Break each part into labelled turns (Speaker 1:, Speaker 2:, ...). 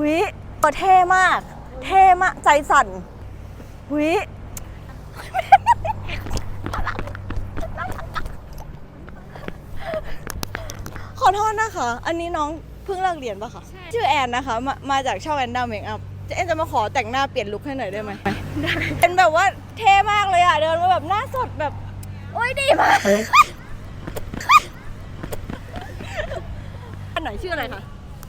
Speaker 1: วิเออเท่มาก เท่มากใจสั่นวิขอโทษนะคะ อันนี้น้องเพิ่งเลิกเรียนปะคะ ชื่อแอนนะคะ มามาจากช่องแอนด้าเมคอัพแอนจะมาขอแต่งหน้าเปลี่ยนลุคให้หน่อยได้ไหมเป็นแบบว่าเท่มากเลยอะเดินมาแบบหน้าสดแบบ โอ้ยดีมาก อันไหนชื่ออะไรคะ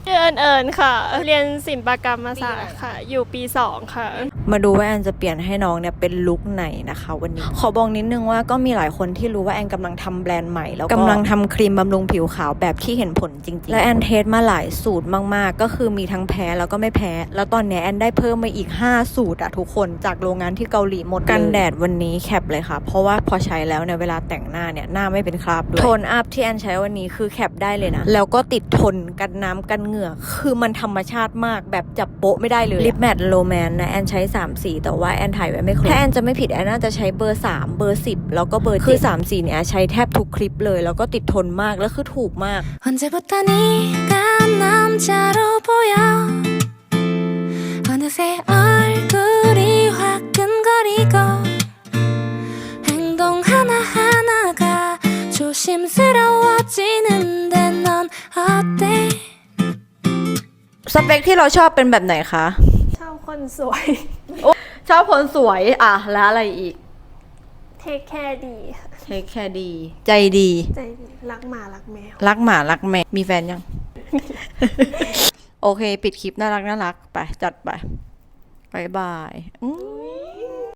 Speaker 2: ชื่อเอิญเอิญค่ะ เรียนศิลปกรรมศาสตร์ค่ะ อยู่ปีสองค่ะ
Speaker 1: มาดูว่าแอนจะเปลี่ยนให้น้องเนี่ยเป็นลุคไหนนะคะวันนี้ ขอบอกนิดนึงว่าก็มีหลายคนที่รู้ว่าแอนกำลังทำแบรนด์ใหม่แล้วกำลังทำครีมบำรุงผิวขาวแบบที่เห็นผลจริงๆ และแอนเทสมาหลายสูตรมากๆ ก็คือมีทั้งแพ้แล้วก็ไม่แพ้ แล้วตอนเนี้ยแอนได้เพิ่มมาอีก 5 สูตรอะทุกคนจากโรงงานที่เกาหลีหมดกันแดดวันนี้แคปเลยค่ะ เพราะว่าพอใช้แล้วเนี่ยเวลาแต่งหน้าเนี่ยหน้าไม่เป็นคราบด้วยโทนอัพที่แอนใช้วันนี้คือแคปได้เลยนะแล้วก็ติดทนกันน้ำกันเหงื่อคือมันธรรมชาติมากแบบจับโป๊ะไม่ได้เลยลิปแมทโรแมนนะแอนใช้3สีแต่ว่าแอนถ่ายไว้ไม่ครบถ้าแอนจะไม่ผิดแอนน่าจะใช้เบอร์ 3 เบอร์ 10 แล้วก็เบอร์คือ3สีเนี่ยใช้แทบทุกคลิปเลย แล้วก็ติดทนมากแล้วคือถูกมาก
Speaker 3: 언제부터 네가 남자로 보여 어느새 얼굴이 화끈거리고 행동 하나하나가 조심스러워지는데 넌 어때
Speaker 1: สเปคที่เราชอบเป็นแบบไหนคะ
Speaker 2: ชอบ คนสวย
Speaker 1: ชอบคนสวย อะ แล้วอะไรอีก
Speaker 2: เทคแคร์ดีค่ะ
Speaker 1: เทคแคร์ดี ใจดี
Speaker 2: ใจดีรักหมารักแมว
Speaker 1: รักหมา รักแมว มีแฟนยัง โอเค ปิดคลิปน่ารักน่ารักไป จัดไปบายบายอืม